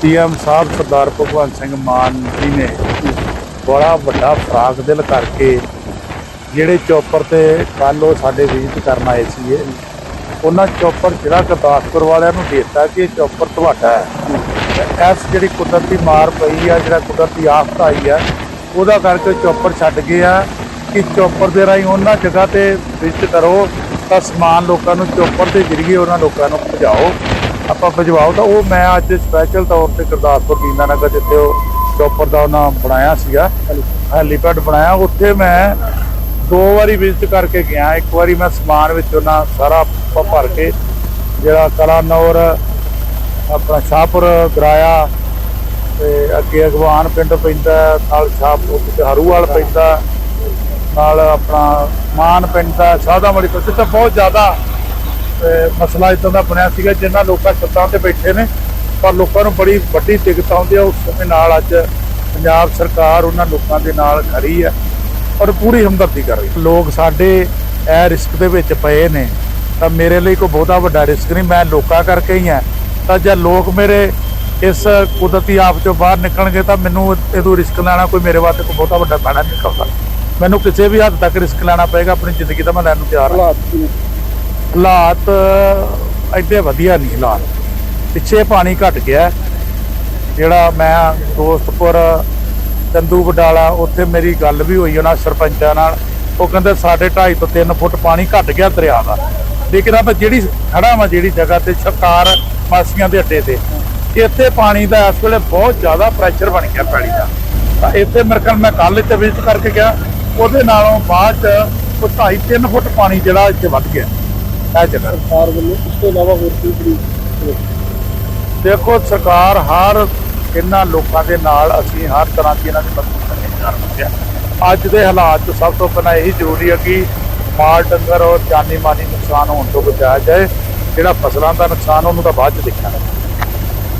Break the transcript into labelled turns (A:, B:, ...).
A: CM ਸਾਹਿਬ ਸਰਦਾਰ ਭਗਵੰਤ ਸਿੰਘ ਮਾਨ ਜੀ ਨੇ ਬੜਾ ਵੱਡਾ ਫਰਾਕ ਦਿਲ ਕਰਕੇ ਜਿਹੜੇ ਚੌਪਰ ਤੇ ਕੱਲ ਉਹ ਸਾਡੇ ਵਿਜ਼ਿਟ ਕਰਨ ਆਏ ਸੀਗੇ, ਉਹਨਾਂ ਚੌਪਰ ਜਿਹੜਾ ਗੁਰਦਾਸਪੁਰ ਵਾਲਿਆਂ ਨੂੰ ਦੇਤਾ ਕਿ ਇਹ ਚੌਪਰ ਤੁਹਾਡਾ ਹੈ। ਇਸ ਜਿਹੜੀ ਕੁਦਰਤੀ ਮਾਰ ਪਈ ਆ, ਜਿਹੜਾ ਕੁਦਰਤੀ ਆਫਤ ਆਈ ਆ, ਉਹਦਾ ਕਰਕੇ ਚੌਪਰ ਛੱਡ ਗਏ ਆ ਕਿ ਚੌਪਰ ਦੇ ਰਾਹੀਂ ਉਹਨਾਂ ਜਗ੍ਹਾ ਤੇ ਵਿਜ਼ਿਟ ਕਰੋ ਤਾਂ ਸਮਾਨ ਲੋਕਾਂ ਨੂੰ ਚੌਪਰ ਦੇ ਜ਼ਰੀਏ ਉਹਨਾਂ ਲੋਕਾਂ ਨੂੰ ਪਹੁੰਚਾਓ। ਆਪਾਂ ਭਜਵਾਓ ਤਾਂ ਉਹ ਮੈਂ ਅੱਜ ਸਪੈਸ਼ਲ ਤੌਰ ਤੇ ਗੁਰਦਾਸਪੁਰ ਦੀਨਾਨਗਰ ਜਿੱਥੇ ਉਹ ਚੌਪਰ ਦਾ ਉਹਨਾਂ ਬਣਾਇਆ ਸੀਗਾ, ਹੈਲੀਪੈਡ ਬਣਾਇਆ, ਉੱਥੇ ਮੈਂ ਦੋ ਵਾਰੀ ਵਿਜ਼ਿਟ ਕਰਕੇ ਗਿਆ, ਇੱਕ ਵਾਰੀ ਮੈਂ ਸਮਾਨ ਵਿੱਚ ਉਹਨਾਂ ਸਾਰਾ ਭ- ਭਰ ਕੇ ਜਿਹੜਾ ਕਲਾਨੌਰ, ਆਪਣਾ ਸ਼ਾਹਪੁਰ ਗਰਾਇਆ, ਤੇ ਅੱਗੇ ਅਗਵਾਨ ਪਿੰਡ ਪੈਂਦਾ, ਨਾਲ ਸ਼ਾਹਪੁਰ ਹਰੂਵਾਲ ਪੈਂਦਾ, ਨਾਲ ਆਪਣਾ ਮਾਨ ਪਿੰਡ ਦਾ ਸਾਦਾਮੜੀ ਤੋਂ ਜਿੱਥੇ ਬਹੁਤ ਜ਼ਿਆਦਾ ਮਸਲਾ ਇਦਾਂ ਦਾ ਬਣਿਆ ਸੀਗਾ ਜਿਨ੍ਹਾਂ ਲੋਕਾਂ ਛੱਤਾਂ ਤੇ ਬੈਠੇ ਨੇ ਪਰ ਲੋਕਾਂ ਨੂੰ ਬੜੀ ਵੱਡੀ ਦਿੱਕਤ ਆਉਂਦੀ ਆ। ਉਸ ਸਮੇਂ ਨਾਲ ਅੱਜ ਪੰਜਾਬ ਸਰਕਾਰ ਉਹਨਾਂ ਲੋਕਾਂ ਦੇ ਨਾਲ ਖੜੀ ਹੈ ਔਰ ਪੂਰੀ ਹਮਦਰਦੀ ਕਰ ਰਹੀ ਲੋਕ ਸਾਡੇ ਇਹ ਰਿਸਕ ਦੇ ਵਿੱਚ ਪਏ ਨੇ, ਤਾਂ ਮੇਰੇ ਲਈ ਕੋਈ ਬਹੁਤਾ ਵੱਡਾ ਰਿਸਕ ਨਹੀਂ। ਮੈਂ ਲੋਕਾਂ ਕਰਕੇ ਹੀ ਆ। ਤਾਂ ਜੇ ਲੋਕ ਮੇਰੇ ਇਸ ਕੁਦਰਤੀ ਆਪ ਚੋਂ ਬਾਹਰ ਨਿਕਲਣਗੇ, ਤਾਂ ਮੈਨੂੰ ਇਹਦੋਂ ਰਿਸਕ ਲੈਣਾ ਕੋਈ ਮੇਰੇ ਵਾਸਤੇ ਕੋਈ ਬਹੁਤਾ ਵੱਡਾ ਪੈਣਾ ਨਹੀਂ ਕਰਦਾ। ਮੈਨੂੰ ਕਿਸੇ ਵੀ ਹੱਦ ਤੱਕ ਰਿਸਕ ਲੈਣਾ ਪਏਗਾ, ਆਪਣੀ ਜ਼ਿੰਦਗੀ ਦਾ ਮੈਂ ਲੈਣ ਨੂੰ ਤਿਆਰ ਹਾਂ।
B: ਹਾਲਾਤ ਕਿਵੇਂ?
A: ਐਡੇ ਵਧੀਆ ਨਹੀਂ ਹਾਲਾਤ। ਪਿੱਛੇ ਪਾਣੀ ਘਟ ਗਿਆ। ਜਿਹੜਾ ਮੈਂ ਦੋਸਤਪੁਰ ਚੰਦੂ ਬਡਾਲਾ, ਉੱਥੇ ਮੇਰੀ ਗੱਲ ਵੀ ਹੋਈ ਉਹਨਾਂ ਸਰਪੰਚਾਂ ਨਾਲ। ਉਹ ਕਹਿੰਦੇ ਸਾਡੇ 2.5 ਤੋਂ 3 ਫੁੱਟ ਪਾਣੀ ਘਟ ਗਿਆ ਦਰਿਆ ਦਾ। ਲੇਕਿਨ ਆਪਾਂ ਜਿਹੜੀ ਖੜਾ ਵਾ ਜਿਹੜੀ ਜਗ੍ਹਾ ਤੇ ਸਰਕਾਰ ਮਾਸੀਆਂ ਦੇ ਅੱਡੇ ਤੇ। ਇੱਥੇ ਪਾਣੀ ਦਾ ਇਸ ਵੇਲੇ ਬਹੁਤ ਜ਼ਿਆਦਾ ਪ੍ਰੈਸ਼ਰ ਬਣ ਗਿਆ ਪੈਲੀ ਦਾ। ਤਾਂ ਇੱਥੇ ਮੇਰੇ ਖਿਆਲ ਮੈਂ ਕੱਲ ਇੱਥੇ ਵਿਜ਼ਿਟ ਕਰਕੇ ਗਿਆ। ਉਹਦੇ ਨਾਲੋਂ ਬਾਅਦ ਚ ਉਹ 2.5 3 ਫੁੱਟ ਪਾਣੀ ਜਿਹੜਾ ਇੱਥੇ ਵੱਧ ਗਿਆ। ਇਹ
B: ਸਰਕਾਰ ਵੱਲੋਂ ਇਸ ਤੋਂ ਇਲਾਵਾ ਹੋਰ ਕੀ ਕੀ
A: ਦੇਖੋ ਸਰਕਾਰ ਹਰ ਇਹਨਾਂ ਲੋਕਾਂ ਦੇ ਨਾਲ ਅਸੀਂ ਹਰ ਤਰ੍ਹਾਂ ਦੀ ਇਹਨਾਂ ਦੀ ਮਦਦ ਕਰਨੀ ਕਰ ਰਹੇ ਹਾਂ। ਅੱਜ ਦੇ ਹਾਲਾਤ 'ਚ ਸਭ ਤੋਂ ਪਹਿਲਾਂ ਇਹੀ ਜ਼ਰੂਰੀ ਹੈ ਕਿ ਮਾਲ ਡੰਗਰ ਔਰ ਜਾਨੀ ਮਾਨੀ ਨੁਕਸਾਨ ਹੋਣ ਤੋਂ ਬਚਾਇਆ ਜਾਏ। ਜਿਹੜਾ ਫਸਲਾਂ ਦਾ ਨੁਕਸਾਨ ਉਹਨੂੰ ਤਾਂ ਬਾਅਦ 'ਚ ਦੇਖਣਾ ਹੈ